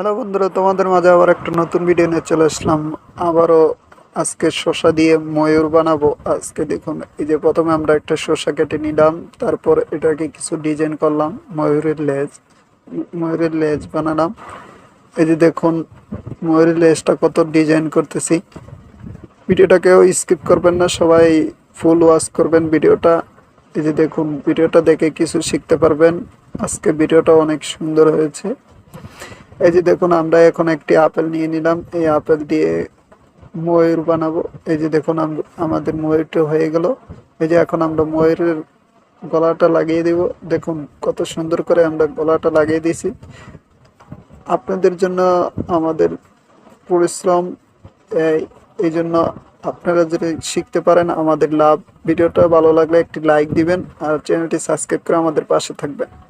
Hello বন্ধুরা, তোমাদের মাঝে আবার একটা নতুন ভিডিও নিয়ে চলে আসলাম। আবারও আজকে শসা দিয়ে ময়ূর বানাবো। আজকে দেখুন, এই যে প্রথমে আমরা একটা শসা কেটে নিলাম, তারপর এটাকে কিছু ডিজাইন করলাম, ময়ূরের লেজ ময়ূরের লেজ বানালাম। এই যে দেখুন, ময়ূরের লেজটা কত ডিজাইন করতেছি। ভিডিওটাকেও স্কিপ করবেন না, সবাই ফুল ওয়াচ করবেন ভিডিওটা। এই যে দেখুন, ভিডিওটা দেখে কিছু শিখতে পারবেন। আজকে ভিডিওটা অনেক সুন্দর হয়েছে। এই যে দেখুন, আমরা এখন একটি আপেল নিয়ে নিলাম। এই আপেল দিয়ে ময়ূর বানাবো। এই যে দেখুন, আম- আমাদের ময়ূরটা হয়ে গেল। এই যে এখন আমরা ময়ূরের গলাটা লাগিয়ে দিব। দেখুন, কত সুন্দর করে আমরা গলাটা লাগিয়ে দিয়েছি। আপনাদের জন্য আমাদের পরিশ্রম, এই জন্য আপনারা যদি শিখতে পারেন আমাদের লাভ। ভিডিওটা ভালো লাগলে একটি লাইক দিবেন আর চ্যানেলটি সাবস্ক্রাইব করে আমাদের পাশে থাকবেন।